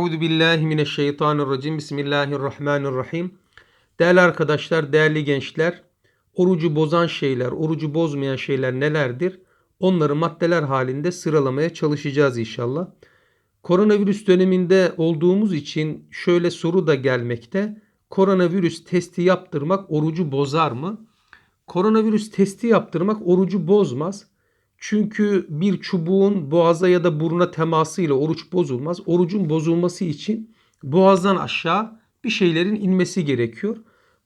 Euzu billahi mineşşeytanirracim. Bismillahirrahmanirrahim. Değerli arkadaşlar, değerli gençler, orucu bozan şeyler, orucu bozmayan şeyler nelerdir? Onları maddeler halinde sıralamaya çalışacağız inşallah. Koronavirüs döneminde olduğumuz için şöyle soru da gelmekte. Koronavirüs testi yaptırmak orucu bozar mı? Koronavirüs testi yaptırmak orucu bozmaz. Çünkü bir çubuğun boğaza ya da buruna temasıyla oruç bozulmaz. Orucun bozulması için boğazdan aşağı bir şeylerin inmesi gerekiyor.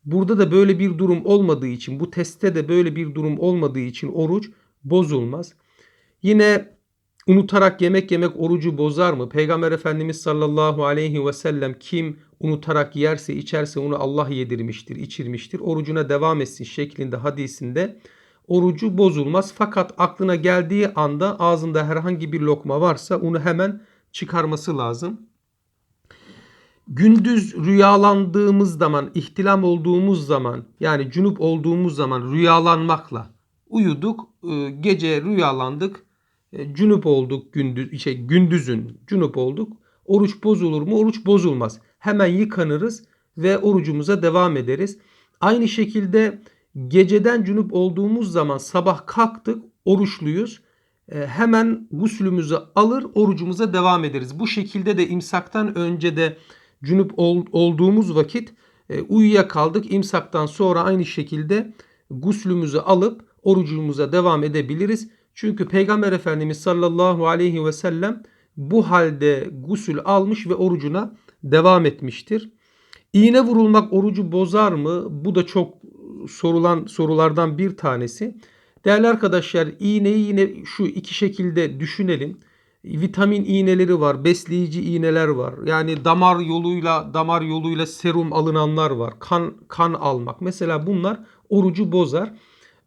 Burada da böyle bir durum olmadığı için, bu testte de böyle bir durum olmadığı için oruç bozulmaz. Yine unutarak yemek yemek orucu bozar mı? Peygamber Efendimiz sallallahu aleyhi ve sellem kim unutarak yerse içerse onu Allah yedirmiştir, içirmiştir. Orucuna devam etsin şeklinde hadisinde orucu bozulmaz. Fakat aklına geldiği anda ağzında herhangi bir lokma varsa onu hemen çıkarması lazım. Gündüz rüyalandığımız zaman, ihtilam olduğumuz zaman yani cunup olduğumuz zaman rüyalanmakla uyuduk, e, gece rüyalandık, e, cunup olduk gündüz şey gündüzün cunup olduk. Oruç bozulur mu? Oruç bozulmaz. Hemen yıkanırız ve orucumuza devam ederiz. Aynı şekilde geceden cunup olduğumuz zaman sabah kalktık oruçluyuz. E, hemen guslümüzü alır orucumuza devam ederiz. Bu şekilde de imsaktan önce de ol, olduğumuz vakit e, uyuyakaldık. İmsaktan sonra aynı şekilde guslümüzü alıp orucumuza devam edebiliriz. Çünkü Peygamber Efendimiz sallallahu aleyhi ve sellem bu halde gusül almış ve orucuna devam etmiştir. İğne vurulmak orucu bozar mı? Bu da çok sorulan sorulardan bir tanesi. Değerli arkadaşlar iğneyi yine şu iki şekilde düşünelim. Vitamin iğneleri var, besleyici iğneler var. Yani damar yoluyla damar yoluyla serum alınanlar var. Kan kan almak. Mesela bunlar orucu bozar.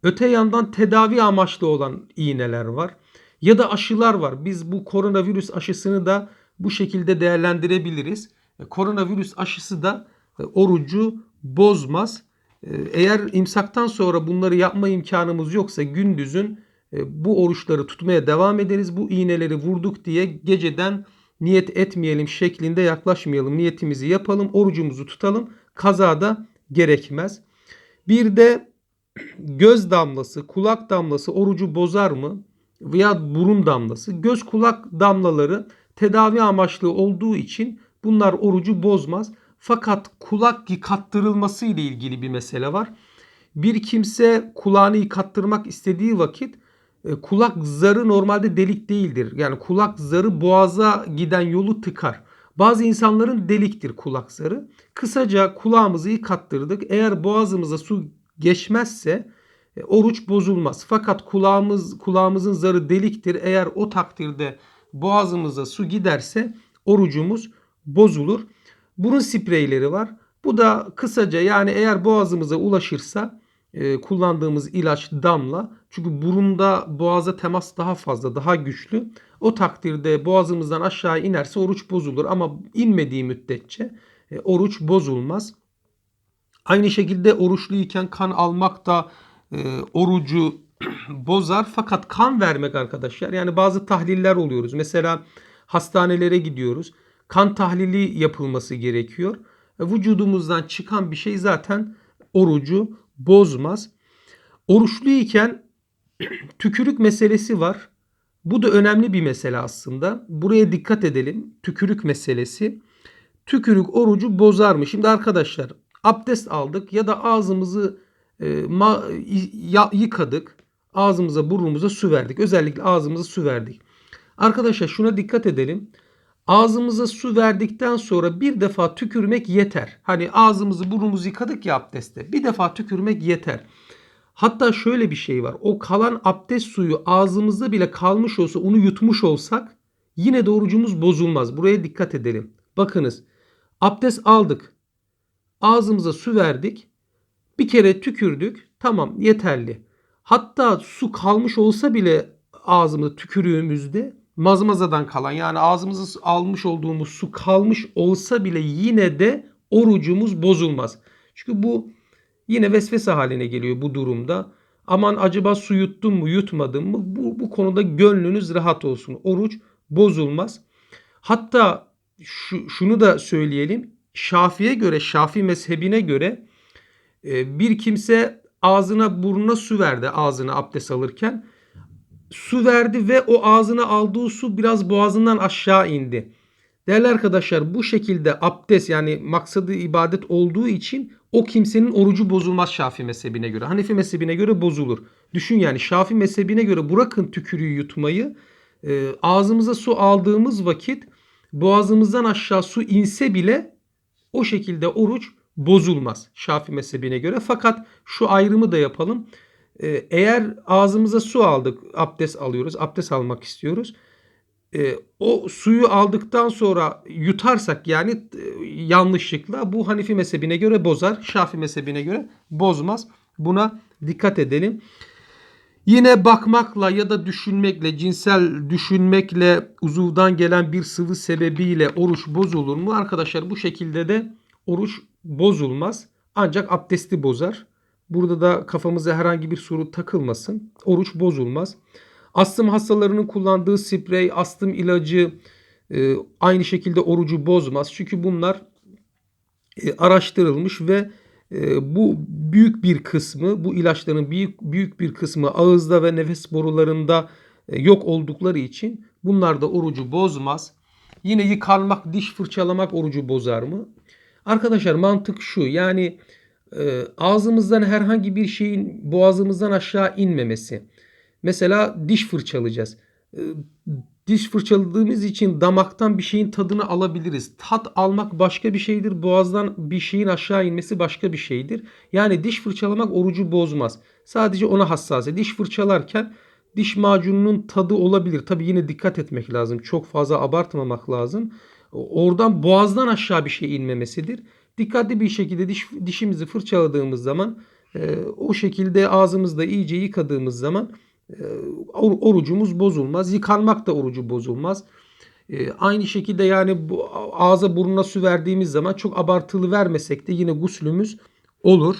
Öte yandan tedavi amaçlı olan iğneler var. Ya da aşılar var. Biz bu koronavirüs aşısını da bu şekilde değerlendirebiliriz. E, koronavirüs aşısı da e, orucu bozmaz. E, eğer imsaktan sonra bunları yapma imkanımız yoksa gündüzün bu oruçları tutmaya devam ederiz. Bu iğneleri vurduk diye geceden niyet etmeyelim şeklinde yaklaşmayalım. Niyetimizi yapalım, orucumuzu tutalım. Kaza da gerekmez. Bir de göz damlası, kulak damlası orucu bozar mı? Veya burun damlası. Göz kulak damlaları tedavi amaçlı olduğu için bunlar orucu bozmaz. Fakat kulak yıkattırılması ile ilgili bir mesele var. Bir kimse kulağını yıkattırmak istediği vakit e, kulak zarı normalde delik değildir. Yani kulak zarı boğaza giden yolu tıkar. Bazı insanların deliktir kulak zarı. Kısaca kulağımızı yıkattırdık. Eğer boğazımıza su geçmezse e, oruç bozulmaz. Fakat kulağımız kulağımızın zarı deliktir. Eğer o takdirde boğazımıza su giderse orucumuz bozulur. Burun spreyleri var. Bu da kısaca yani eğer boğazımıza ulaşırsa e, kullandığımız ilaç damla. Çünkü burunda boğaza temas daha fazla, daha güçlü. O takdirde boğazımızdan aşağı inerse oruç bozulur ama inmediği müddetçe e, oruç bozulmaz. Aynı şekilde oruçluyken kan almak da e, orucu bozar. Fakat kan vermek arkadaşlar yani bazı tahliller oluyoruz. Mesela hastanelere gidiyoruz. Kan tahlili yapılması gerekiyor. E, vücudumuzdan çıkan bir şey zaten orucu bozmaz. Oruçluyken tükürük meselesi var. Bu da önemli bir mesele aslında. Buraya dikkat edelim. Tükürük meselesi. Tükürük orucu bozar mı? Şimdi arkadaşlar abdest aldık ya da ağzımızı e, ma, ya, yıkadık. Ağzımıza burnumuza su verdik. Özellikle ağzımıza su verdik. Arkadaşlar şuna dikkat edelim. Ağzımıza su verdikten sonra bir defa tükürmek yeter. Hani ağzımızı burnumuzu yıkadık ya abdestte. Bir defa tükürmek yeter. Hatta şöyle bir şey var. O kalan abdest suyu ağzımızda bile kalmış olsa onu yutmuş olsak yine de orucumuz bozulmaz. Buraya dikkat edelim. Bakınız abdest aldık. Ağzımıza su verdik. Bir kere tükürdük. Tamam yeterli. Hatta su kalmış olsa bile ağzımızda tükürüğümüzde mazmazadan kalan yani ağzımıza almış olduğumuz su kalmış olsa bile yine de orucumuz bozulmaz. Çünkü bu yine vesvese haline geliyor bu durumda. Aman acaba su yuttum mu yutmadım mı? Bu, bu konuda gönlünüz rahat olsun. Oruç bozulmaz. Hatta şu, şunu da söyleyelim. Şafi'ye göre, Şafi mezhebine göre e, bir kimse ağzına burnuna su verdi ağzına abdest alırken. Su verdi ve o ağzına aldığı su biraz boğazından aşağı indi. Değerli arkadaşlar bu şekilde abdest yani maksadı ibadet olduğu için o kimsenin orucu bozulmaz Şafi mezhebine göre. Hanefi mezhebine göre bozulur. Düşün yani Şafi mezhebine göre bırakın tükürüğü yutmayı e, ağzımıza su aldığımız vakit boğazımızdan aşağı su inse bile o şekilde oruç bozulmaz Şafi mezhebine göre. Fakat şu ayrımı da yapalım. E, eğer ağzımıza su aldık, abdest alıyoruz, abdest almak istiyoruz. E, o suyu aldıktan sonra yutarsak yani e, yanlışlıkla bu Hanifi mezhebine göre bozar. Şafi mezhebine göre bozmaz. Buna dikkat edelim. Yine bakmakla ya da düşünmekle, cinsel düşünmekle uzuvdan gelen bir sıvı sebebiyle oruç bozulur mu? Arkadaşlar bu şekilde de oruç bozulmaz. Ancak abdesti bozar. Burada da kafamıza herhangi bir soru takılmasın. Oruç bozulmaz. Astım hastalarının kullandığı sprey, astım ilacı e, aynı şekilde orucu bozmaz. Çünkü bunlar e, araştırılmış ve e, bu büyük bir kısmı, bu ilaçların büyük büyük bir kısmı ağızda ve nefes borularında e, yok oldukları için bunlar da orucu bozmaz. Yine yıkanmak, diş fırçalamak orucu bozar mı? Arkadaşlar mantık şu. Yani ağzımızdan herhangi bir şeyin boğazımızdan aşağı inmemesi. Mesela diş fırçalayacağız. E, diş fırçaladığımız için damaktan bir şeyin tadını alabiliriz. Tat almak başka bir şeydir. Boğazdan bir şeyin aşağı inmesi başka bir şeydir. Yani diş fırçalamak orucu bozmaz. Sadece ona hassas. Diş fırçalarken diş macununun tadı olabilir. Tabi yine dikkat etmek lazım. Çok fazla abartmamak lazım. Oradan boğazdan aşağı bir şey inmemesidir. Dikkatli bir şekilde diş, dişimizi fırçaladığımız zaman e, o şekilde ağzımızda iyice yıkadığımız zaman e, orucumuz bozulmaz. Yıkanmak da orucu bozulmaz. E, aynı şekilde yani bu ağza burnuna su verdiğimiz zaman çok abartılı vermesek de yine guslümüz olur.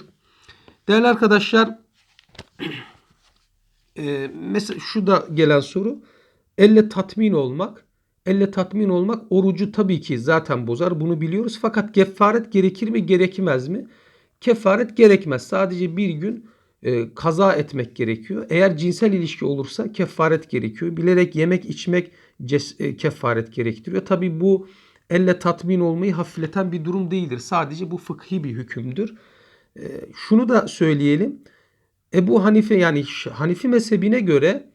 Değerli arkadaşlar e, mesela şu da gelen soru. Elle tatmin olmak. Elle tatmin olmak orucu tabii ki zaten bozar. Bunu biliyoruz. Fakat kefaret gerekir mi gerekmez mi? Kefaret gerekmez. Sadece bir gün e, kaza etmek gerekiyor. Eğer cinsel ilişki olursa kefaret gerekiyor. Bilerek yemek içmek ces, e, kefaret gerektiriyor. Tabi bu elle tatmin olmayı hafifleten bir durum değildir. Sadece bu fıkhi bir hükümdür. E, şunu da söyleyelim. Ebu Hanife yani Hanifi mezhebine göre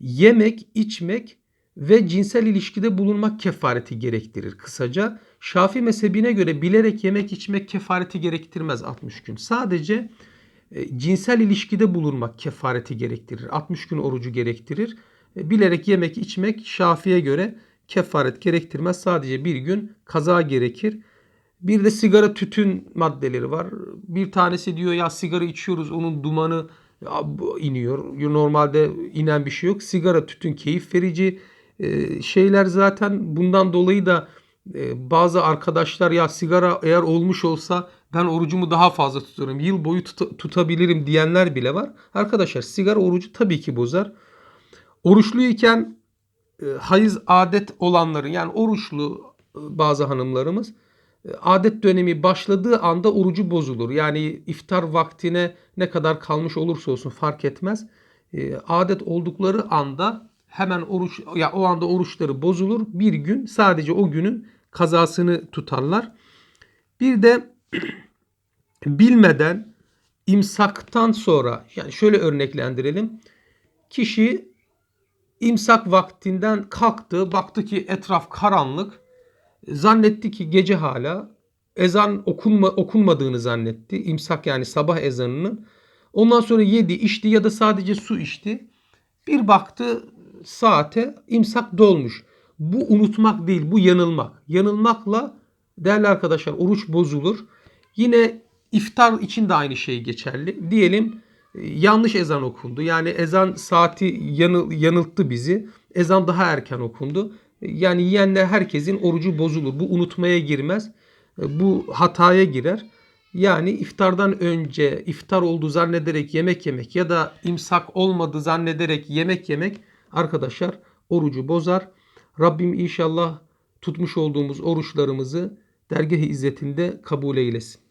yemek, içmek ve cinsel ilişkide bulunmak kefareti gerektirir kısaca. Şafi mezhebine göre bilerek yemek içmek kefareti gerektirmez 60 gün. Sadece e, cinsel ilişkide bulunmak kefareti gerektirir. 60 gün orucu gerektirir. E, bilerek yemek içmek Şafi'ye göre kefaret gerektirmez. Sadece bir gün kaza gerekir. Bir de sigara tütün maddeleri var. Bir tanesi diyor ya sigara içiyoruz onun dumanı iniyor. Normalde inen bir şey yok. Sigara tütün keyif verici e, şeyler zaten bundan dolayı da bazı arkadaşlar ya sigara eğer olmuş olsa ben orucumu daha fazla tutarım. Yıl boyu tut- tutabilirim diyenler bile var. Arkadaşlar sigara orucu tabii ki bozar. Oruçluyken e, hayız adet olanların yani oruçlu e, bazı hanımlarımız e, adet dönemi başladığı anda orucu bozulur. Yani iftar vaktine ne kadar kalmış olursa olsun fark etmez. E, adet oldukları anda hemen oruç ya o anda oruçları bozulur. Bir gün sadece o günün kazasını tutarlar. Bir de bilmeden imsaktan sonra yani şöyle örneklendirelim. Kişi imsak vaktinden kalktı, baktı ki etraf karanlık. Zannetti ki gece hala ezan okunma, okunmadığını zannetti. İmsak yani sabah ezanının. Ondan sonra yedi, içti ya da sadece su içti. Bir baktı saate imsak dolmuş. Bu unutmak değil, bu yanılmak. Yanılmakla değerli arkadaşlar oruç bozulur. Yine iftar için de aynı şey geçerli. Diyelim e, yanlış ezan okundu. Yani ezan saati yanıl, yanılttı bizi. Ezan daha erken okundu. Yani yiyenler herkesin orucu bozulur. Bu unutmaya girmez. E, bu hataya girer. Yani iftardan önce iftar oldu zannederek yemek yemek ya da imsak olmadı zannederek yemek yemek arkadaşlar orucu bozar. Rabbim inşallah tutmuş olduğumuz oruçlarımızı dergah izzetinde kabul eylesin.